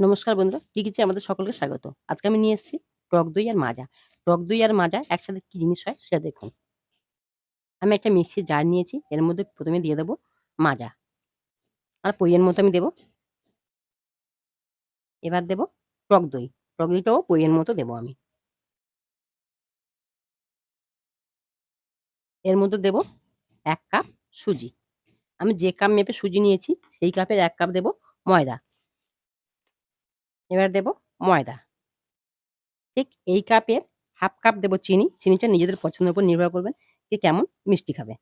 নমস্কার বন্ধুরা টিকিচে আমাদের সকলকে স্বাগত। আজকে আমি নিয়ে এসেছি টক দই আর মাজা। টক দই আর মাজা একসাথে কি জিনিস হয় সেটা দেখুন। আমি একটা মিক্সি জার নিয়েছি, এর মধ্যে প্রথমে দিয়ে দেবো মাজা। আর পইয়ের মতো আমি দেব। এবার দেব টক দই। টক দইটাও পইয়ের মতো দেবো আমি। এর মধ্যে দেব এক কাপ সুজি। আমি যে কাপ মেপে সুজি নিয়েছি, সেই কাপের এক কাপ দেব ময়দা। এবার দেব ময়দা। ঠিক এই কাপের হাফ কাপ দেবো চিনি। চিনিটা নিজেদের পছন্দের উপর নির্ভর করবেন কে কেমন মিষ্টি খাবে।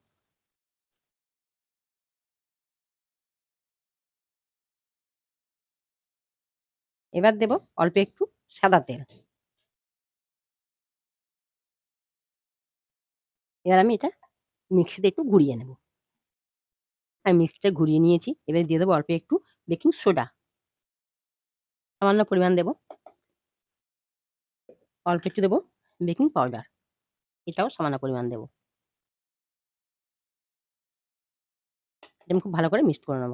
এবার দেব অল্প একটু সাদা তেল। এবার আমি এটা মিক্সিতে একটু ঘুরিয়ে নেব। আমি মিক্সিটা ঘুরিয়ে নিয়েছি। এবার দিয়ে দেবো অল্প একটু বেকিং সোডা। সামান্য পরিমাণ দেব। অল্প একটু দেবো। Baking powder. এটাও সামান্য পরিমাণ দেব। খুব ভালো করে মিক্সড করে নেব।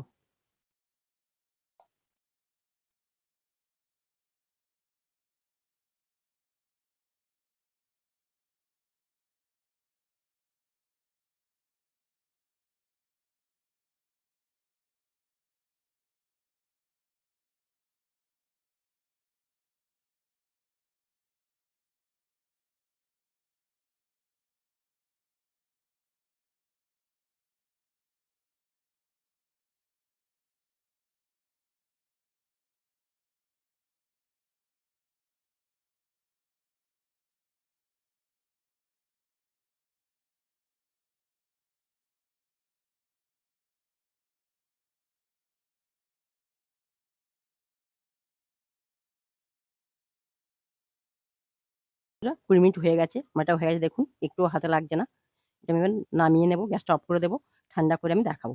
কুড়ি মিনিট হয়ে গেছে মাটা হয়ে গেছে, দেখুন একটু হাতে লাগছে না। এটা আমি নামিয়ে নেব, গ্যাসটা অফ করে দেবো, ঠান্ডা করে আমি দেখাবো।